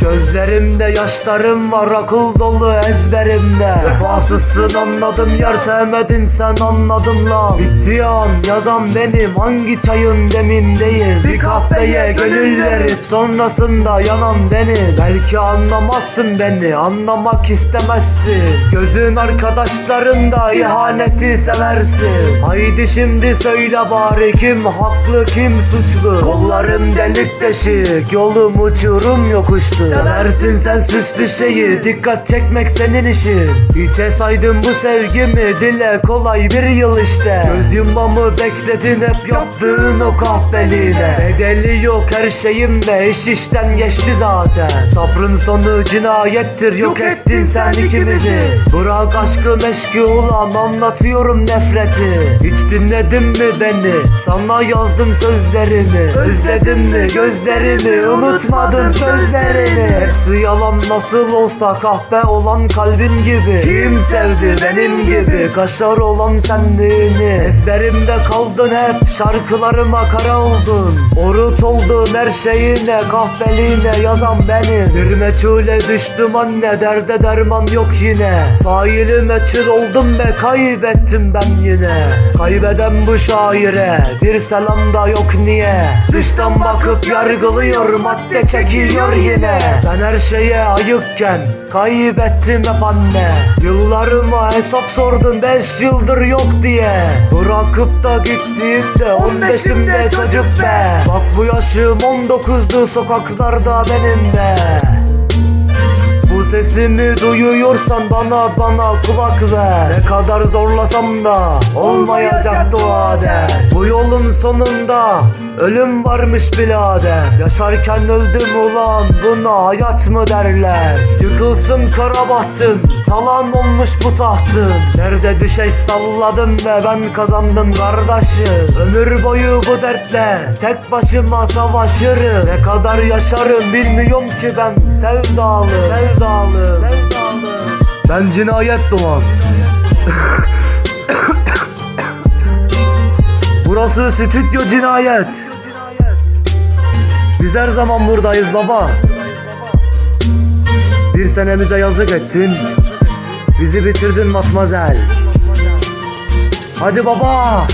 Gözlerimde yaşlarım var akıl dolu ezberimde. Vefasızsın anladım yer sevmedin sen anladın la Bitti an yazan benim hangi çayın demindeyim? Bir kahveye gönül verip sonrasında yanan benim. Belki anlamazsın beni anlamak istemezsin. Gözün arkadaşlarında ihaneti seversin. Haydi şimdi söyle bari kim haklı kim suçlu? Kollarım delik deşik yolum uçurum yokuştu Seversin sen? Süslü şeyi. Dikkat çekmek senin işin. Hiçe saydım bu sevgimi. Dile kolay bir yıl işte. Göz yummamı bekledin. Hep yaptığın o kahveliğine. Bedeli yok her şeyimle iş işten geçti zaten. Sabrın sonu cinayettir. Yok ettin sen ikimizi. Bırak aşkı meşki ulan anlatıyorum nefreti. Hiç dinledin mi beni? Sana yazdım sözlerimi. Özledin mi gözlerimi? unutmadım sözlerini Hepsi yalan nasıl olsa kahpe olan kalbin gibi. Kim sevdi benim gibi? Kaşar olan senliğini Ezberimde kaldın hep şarkılarıma kara oldun. Orut oldum her şeyine kahveliğine yazan benim. Bir meçhule düştüm anne derde derman yok yine. Faili meçhul oldum ve kaybettim ben yine. Kaybeden bu şaire bir selam da yok niye? Dıştan bakıp yargılıyor madde çekiyor yine Ben her şeye ayıkken kaybettim hep anne. Yıllarıma hesap sordum 5 yıldır yok diye. Bırakıp da gittiğimde 15'imde çocuk be. Bak bu yaşım 19'du sokaklarda benim de. Bu sesimi duyuyorsan bana bana kulak ver. Ne kadar zorlasam da olmayacak dua de Bu yolun sonunda ölüm varmış birader Yaşarken öldüm ulan buna hayat mı derler? Yıkılsın kara bahtım talan olmuş bu tahtım Nerede düşeş salladım ve ben kazandım kardeşim. Ömür boyu bu dertle tek başıma savaşırım. Ne kadar yaşarım bilmiyorum ki ben. Sevdalı Sevdalı Sevdalı. Ben cinayet doğan Burası stüdyo cinayet. Biz her zaman buradayız baba. Bir senemize yazık ettin. Bizi bitirdin matmazel. Hadi baba